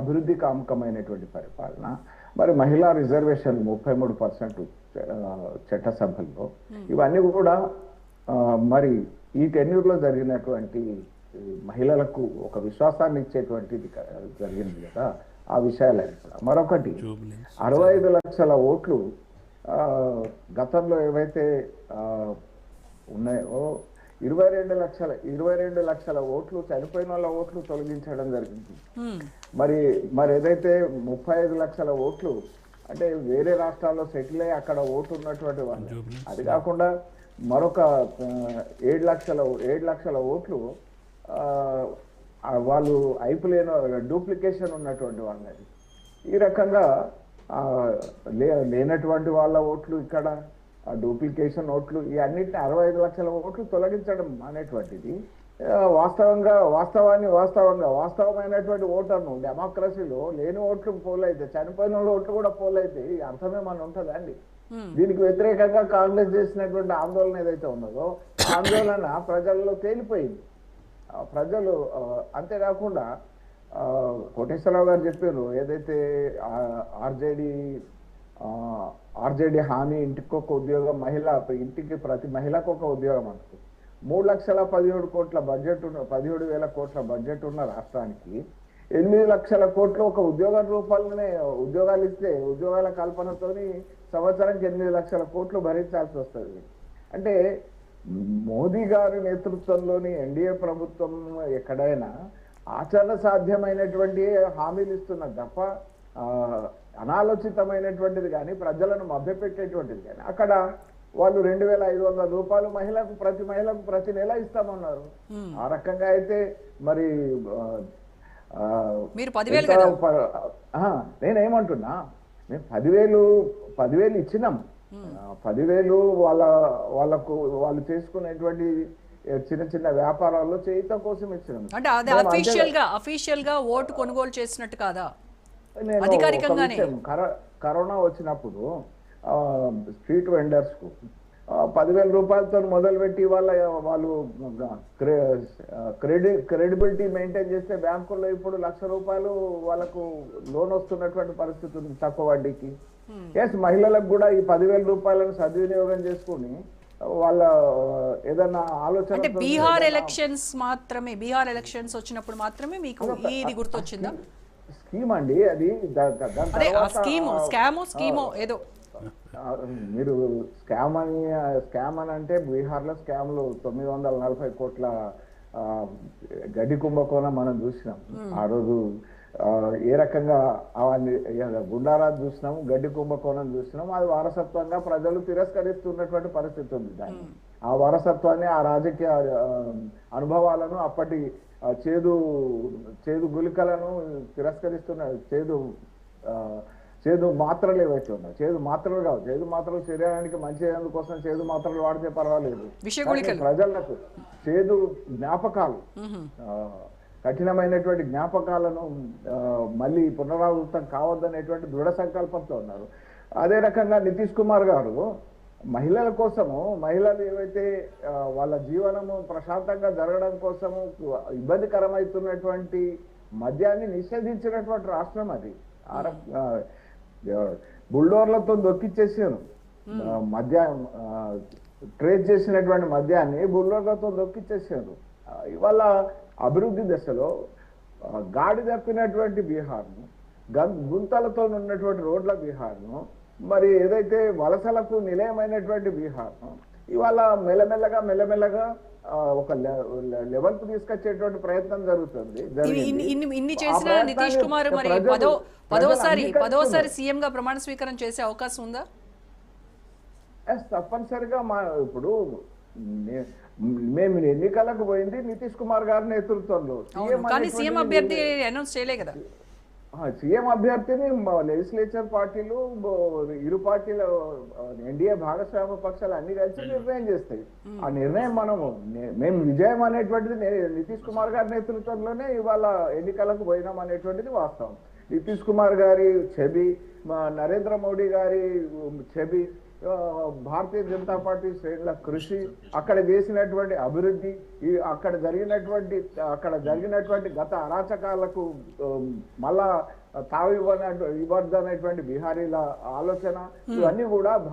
అభివృద్ధి కాముకమైనటువంటి పరిపాలన. మరి మహిళా రిజర్వేషన్ ముప్పై మూడు పర్సెంట్ చట్టసభల్లో ఇవన్నీ కూడా మరి ఈ టెన్యూర్లో జరిగినటువంటి మహిళలకు ఒక విశ్వాసాన్ని ఇచ్చేటువంటిది జరిగింది కదా ఆ విషయాలే. మరొకటి అరవై ఐదు లక్షల ఓట్లు గతంలో ఏవైతే ఉన్నాయో ఇరవై రెండు లక్షల ఇరవై రెండు లక్షల ఓట్లు చనిపోయిన వాళ్ళ ఓట్లు తొలగించడం జరిగింది. హ్మ్. మరి మరి ఏదైతే ముప్పై ఐదు లక్షల ఓట్లు అంటే వేరే రాష్ట్రాల్లో సెటిల్ అయ్యి అక్కడ ఓటు ఉన్నటువంటి వాళ్ళు అది కాకుండా మరొక ఏడు లక్షల ఏడు లక్షల ఓట్లు వాళ్ళు అయిపోలేని డూప్లికేషన్ ఉన్నటువంటి వాళ్ళది. ఈ రకంగా లేనటువంటి వాళ్ళ ఓట్లు ఇక్కడ ఆ డూప్లికేషన్ ఓట్లు ఈ అన్నిటిని అరవై ఐదు లక్షల ఓట్లు తొలగించడం అనేటువంటిది వాస్తవంగా వాస్తవాన్ని వాస్తవంగా వాస్తవమైనటువంటి ఓటర్ను డెమోక్రసీలో లేని ఓట్లు పోలైతే చనిపోయిన ఓట్లు కూడా పోలైతే ఈ అర్థమేమన్నా ఉంటుందా అండి? దీనికి వ్యతిరేకంగా కాంగ్రెస్ చేసినటువంటి ఆందోళన ఏదైతే ఉన్నదో ఆందోళన ప్రజల్లో తేలిపోయింది. ప్రజలు అంతేకాకుండా కోటేశ్వరరావు గారు చెప్పారు ఏదైతే ఆర్జేడి ఆర్జేడీ హామీ ఇంటికి ఒక ఉద్యోగం మహిళ ఇంటికి ప్రతి మహిళకు ఒక ఉద్యోగం అనుకో మూడు లక్షల పదిహేడు కోట్ల బడ్జెట్ ఉన్న పదిహేడు వేల కోట్ల బడ్జెట్ ఉన్న రాష్ట్రానికి ఎనిమిది లక్షల కోట్లు ఒక ఉద్యోగ రూపాలనే ఉద్యోగాలు ఇస్తే ఉద్యోగాల కల్పనతోని సంవత్సరానికి ఎనిమిది లక్షల కోట్లు భరించాల్సి వస్తుంది. అంటే మోదీ గారి నేతృత్వంలోని ఎన్డీఏ ప్రభుత్వం ఎక్కడైనా ఆచరణ సాధ్యమైనటువంటి హామీలు ఇస్తున్నది తప్ప అనాలోచితమైనటువంటిది కానీ ప్రజలను మభ్యపెట్టేటువంటిది కానీ అక్కడ వాళ్ళు రెండు వేల ఐదు వందల రూపాయలు మహిళకు ప్రతి మహిళకు ప్రతి నెల ఇస్తామన్నారు. ఆ రకంగా అయితే మరి నేనేమంటున్నా మేము పదివేలు పదివేలు ఇచ్చినాం. పదివేలు వాళ్ళ వాళ్ళకు వాళ్ళు చేసుకునేటువంటి చిన్న చిన్న వ్యాపారాల్లో చేయిత కోసం ఇచ్చినాం. అంటే అఫీషియల్గా అఫీషియల్గా ఓటు కొనుగోలు చేసినట్టు కాదా? అధికారికంగానే. కరోనా వచ్చినప్పుడు స్ట్రీట్ వెండర్స్కు పదివేల రూపాయలతో మొదలుపెట్టి వాళ్ళ వాళ్ళు క్రెడిట్ క్రెడిబిలిటీ మెయింటైన్ చేస్తే బ్యాంకుల్లో ఇప్పుడు లక్ష రూపాయలు వాళ్ళకు లోన్ వస్తున్నటువంటి పరిస్థితి ఉంది తక్కువ వడ్డీకి. ఎస్ మహిళలకు కూడా ఈ పదివేల రూపాయలను సద్వినియోగం చేసుకుని వాళ్ళ ఆ, ఏదన్నా ఆలోచన అంటే బీహార్ ఎలక్షన్స్ మాత్రమే బీహార్ ఎలక్షన్స్ వచ్చినప్పుడు మాత్రమే మీకు ఇది గుర్తొచ్చిందా? స్కీమ్ అండి అది స్కీమ్ స్కామో స్కీమో ఏదో. మీరు స్కామ్ అని స్కామ్ అని అంటే బీహార్లో స్కామ్లు తొమ్మిది వందల నలభై కోట్ల గడ్డి కుంభకోణం మనం చూసినాం. ఆ రోజు ఏ రకంగా అవన్నీ గుండారాజు చూసినాం గడ్డి కుంభకోణం చూసినాం అది వారసత్వంగా ప్రజలు తిరస్కరిస్తున్నటువంటి పరిస్థితి ఉంది దాన్ని ఆ వారసత్వాన్ని ఆ రాజకీయ అనుభవాలను అప్పటి చేదు చేదు గులికలను తిరస్కరిస్తున్న చేదు చేదు మాత్రలు ఏవైతే ఉన్నాయి చేదు మాత్రలు కావు చేదు మాత్రలు శరీరానికి మంచి అందుకోసం చేదు మాత్రలు వాడితే పర్వాలేదు. ప్రజలకు చేదు జ్ఞాపకాలు కఠినమైనటువంటి జ్ఞాపకాలను మళ్ళీ పునరావృతం కావద్దనేటువంటి దృఢ సంకల్పంతో ఉన్నారు. అదే రకంగా నితీష్ కుమార్ గారు మహిళల కోసము మహిళలు ఏవైతే వాళ్ళ జీవనము ప్రశాంతంగా జరగడం కోసము ఇబ్బందికరమవుతున్నటువంటి మద్యాన్ని నిషేధించినటువంటి రాష్ట్రం అది. బుల్డోర్లతో దొక్కిచ్చేసారు. ఆ, మద్య ఆ, ట్రేస్ చేసినటువంటి మద్యాన్ని బుల్డోర్లతో దొక్కిచ్చేసారు. ఇవాళ అభివృద్ధి దశలో గాడి తప్పినటువంటి బీహార్ను గుంతలతో ఉన్నటువంటి రోడ్ల బీహార్ను మరి ఏదైతే వలసలకు నిలయమైనటువంటి బీహార్ను ఇవాళ మెల్లమెల్లగా మెల్లమెల్లగా ఒక లెవెల్కు తీసుకొచ్చేటువంటి ప్రయత్నం జరుగుతుంది ఇన్ని- చేసిన నితీష్ కుమార్ మరి పదో పదోసారి పదోసారి. సీఎం గా ప్రమాణ స్వీకారం చేసే అవకాశం ఉందా తప్పనిసరిగా మా ఇప్పుడు మేము ఎన్నికలకు పోయింది? నితీష్ కుమార్ గారి నేతృత్వంలో. సీఎం కానీ సీఎం అనేటువంటిది అభ్యర్థి అనౌన్స్ చేయలే కదా. ఆ, సీఎం అభ్యర్థిని లెజిస్లేచర్ పార్టీలు ఇరు పార్టీల ఎన్డీఏ భాగస్వామ్య పక్షాలు అన్ని కలిసి నిర్ణయం చేస్తాయి. ఆ నిర్ణయం మనము మేము విజయం అనేటువంటిది నితీష్ కుమార్ గారి నేతృత్వంలోనే ఇవాళ ఎన్నికలకు పోయినాం అనేటువంటిది వాస్తవం. నితీష్ కుమార్ గారి చెబి నరేంద్ర మోడీ గారి చెబి భారతీయ జనతా పార్టీ శ్రేణుల కృషి అక్కడ చేసినటువంటి అభివృద్ధి అక్కడ జరిగినటువంటి అక్కడ జరిగినటువంటి గత అరాచకాలకు మళ్ళా తావు ఇవ్వనట్టు ఇవ్వద్దనేటువంటి బీహారీల ఆలోచన ఇవన్నీ కూడా